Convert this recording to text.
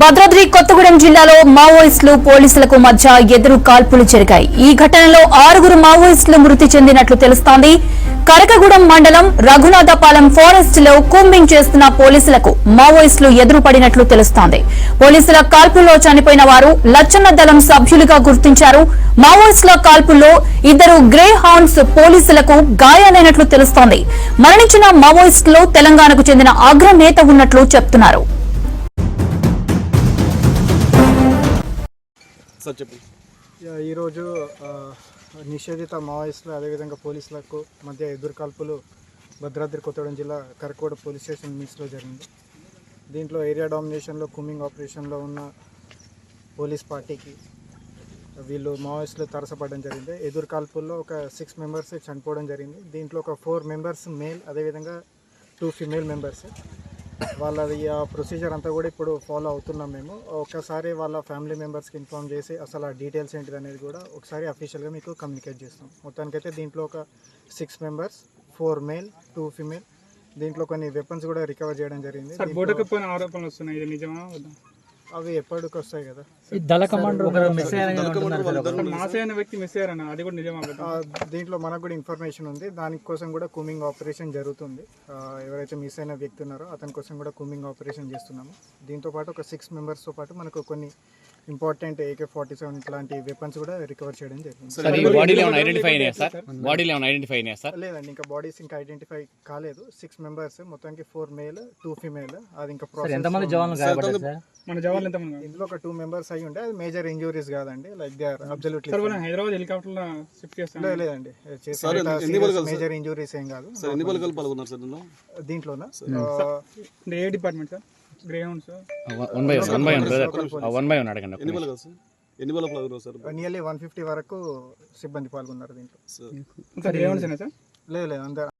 భద్రాద్రి కొత్తగూడెం జిల్లాలో మావోయిస్టులు పోలీసులకు మధ్య ఎదురు కాల్పులు జరిగాయి. ఈ ఘటనలో ఆరుగురు మావోయిస్టులు మృతి చెందినట్లు తెలుస్తోంది. కరకగూడెం మండలం రఘునాథపాలెం ఫారెస్ట్లో కూంబింగ్ చేస్తున్న పోలీసులకు మావోయిస్టులు ఎదురుపడినట్లు తెలుస్తోంది. పోలీసుల కాల్పుల్లో చనిపోయిన వారు లచ్చన్న దళం సభ్యులుగా గుర్తించారు. మావోయిస్టుల కాల్పుల్లో ఇద్దరు గ్రే హౌన్స్ పోలీసులకు గాయాలైనట్లు తెలుస్తోంది. మరణించిన మావోయిస్టులు తెలంగాణకు చెందిన అగ్రనేత ఉన్నట్లు చెప్తున్నారు. సార్ చెప్పండి. ఈరోజు నిషేధిత మావోయిస్టులు అదేవిధంగా పోలీసులకు మధ్య ఎదురుకాల్పులు భద్రాద్రి కొత్తగూడెం జిల్లా కరకోడ పోలీస్ స్టేషన్ మిల్స్లో జరిగింది. దీంట్లో ఏరియా డామినేషన్లో కుమింగ్ ఆపరేషన్లో ఉన్న పోలీస్ పార్టీకి వీళ్ళు మావోయిస్టులు తరసపడడం జరిగింది. ఎదుర్కాల్పుల్లో ఒక సిక్స్ మెంబర్స్ చనిపోవడం జరిగింది. దీంట్లో ఒక ఫోర్ మెంబర్స్ మేల్ అదేవిధంగా టూ ఫిమేల్ మెంబర్స్. వాళ్ళది ఆ ప్రొసీజర్ అంతా కూడా ఇప్పుడు ఫాలో అవుతున్నాం మేము. ఒకసారి వాళ్ళ ఫ్యామిలీ మెంబర్స్కి ఇన్ఫామ్ చేసి అసలు ఆ డీటెయిల్స్ ఏంటిది అనేది కూడా ఒకసారి అఫీషియల్గా మీకు కమ్యూనికేట్ చేస్తాం. మొత్తానికైతే దీంట్లో ఒక six members four male two female దీంట్లో కొన్ని వెపన్స్ కూడా రికవర్ చేయడం జరిగింది. అవి ఎప్పటికి వస్తాయి కదా. ఈ దళ కమాండర్ మిస్ వ్యక్తి మిస్ అయ్యారన్న అది కూడా? ఆ, దీంట్లో మనకు కూడా ఇన్ఫర్మేషన్ ఉంది. దానికోసం కూడా కూమింగ్ ఆపరేషన్ జరుగుతుంది. ఎవరైతే మిస్ అయిన వ్యక్తి ఉన్నారో అతని కోసం కూడా కూమింగ్ ఆపరేషన్ చేస్తున్నాము. దీంతో పాటు ఒక సిక్స్ మెంబర్స్తో పాటు మనకు కొన్ని ఇంపార్టెంట్ ఏకే ఫార్టీ సెవెన్ లాంటి వెపన్స్ కూడా రికవర్ చేయడం జరిగింది. సార్ ఈ బాడీలో ఏమైనా ఐడెంటిఫై అయినాయా సార్? బాడీలో ఏమైనా ఐడెంటిఫై అయినాయా సార్? లేదండి ఇంకా బాడీస్ ఇంకా ఐడెంటిఫై కాలేదు. సిక్స్ మెంబర్స్ మొత్తానికి ఫోర్ మేల్ టూ ఫిమేల్. అది ఇంకా ఎంతమంది జవాన్లు సార్? మన జవాన్లు ఎంతమంది? ఇందులో ఒక టూ మెంబర్స్ అయి ఉండే అది మేజర్ ఇంజురీస్ కాదండి. Like they are absolutely sir మనం హైదరాబాద్ హెలికాప్టర్ షిఫ్ట్ చేస్తాం లేదండి. సార్, ఎన్ని బలగాలు సార్? మేజర్ ఇంజురీస్ ఏం కాదు. సార్ ఎన్ని బలగాలు పాల్గొన్నారు సార్ దీనిలో? దీంట్లోనా? ఏ department sir? Grey Hounds one by one by one brother. One by one అడగండి ఎన్ని బలగాలు సార్? ఎన్ని బలగాలు పాల్గొన్నారు సార్? నియర్లీ వన్ ఫిఫ్టీ వరకు సిబ్బంది పాల్గొన్నారు దీంట్లో. Sir. Sir Grey Hounds sir? లేదు లేదు అందరు